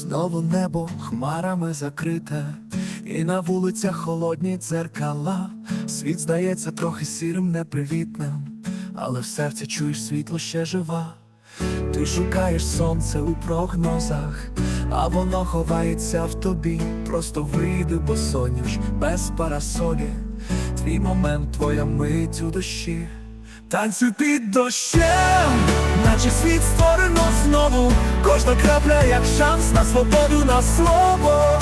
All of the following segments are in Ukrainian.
Знову небо хмарами закрите, і на вулицях холодні дзеркала. Світ здається трохи сірим, непривітним, але в серці чуєш світло ще жива. Ти шукаєш сонце у прогнозах, а воно ховається в тобі. Просто вийди, бо соняш без парасолі. Твій момент, твоя мить у дощі. Танцюй під дощем, наче світ створено знову. Кожна крапля як шанс на свободу, на слово.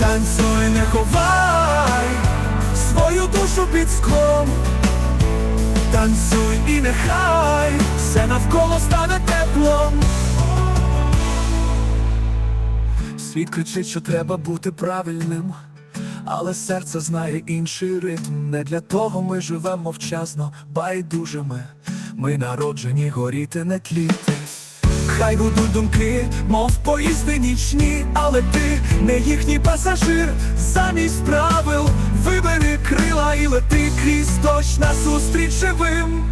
Танцюй, не ховай свою душу під склом. Танцюй і нехай все навколо стане теплом. Світ кричить, що треба бути правильним, але серце знає інший ритм. Не для того ми живемо вчасно, байдужими. Ми народжені горіти, не тліти. Хай будуть думки, мов поїзди нічні, але ти не їхній пасажир. Замість правил вибери крила і лети крізь дощ назустріч живим.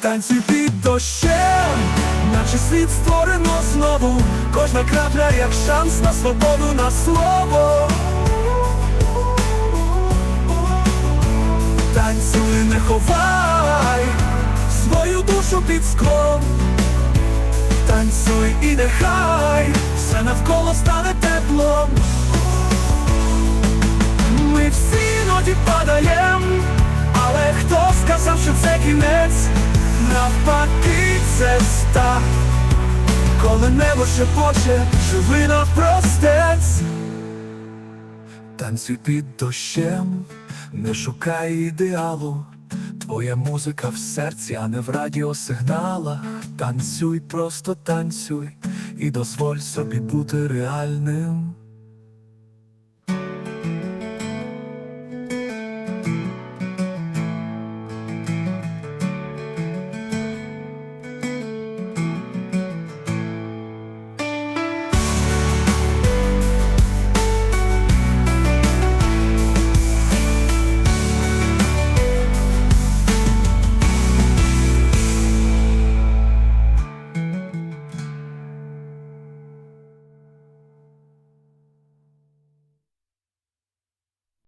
Танцюй під дощем, наче світ створено знову. Кожна крапля як шанс на свободу, на слово. Танцюй, не ховай свою душу під склом. Танцюй і нехай все навколо стане теплом. Ми всі іноді падаєм, але хто сказав, що це кінець? Навпаки, це став, коли небо шепоче, живи навпростець. Танцюй під дощем, не шукай ідеалу. Твоя музика в серці, а не в радіосигналах. Танцюй, просто танцюй, і дозволь собі бути реальним.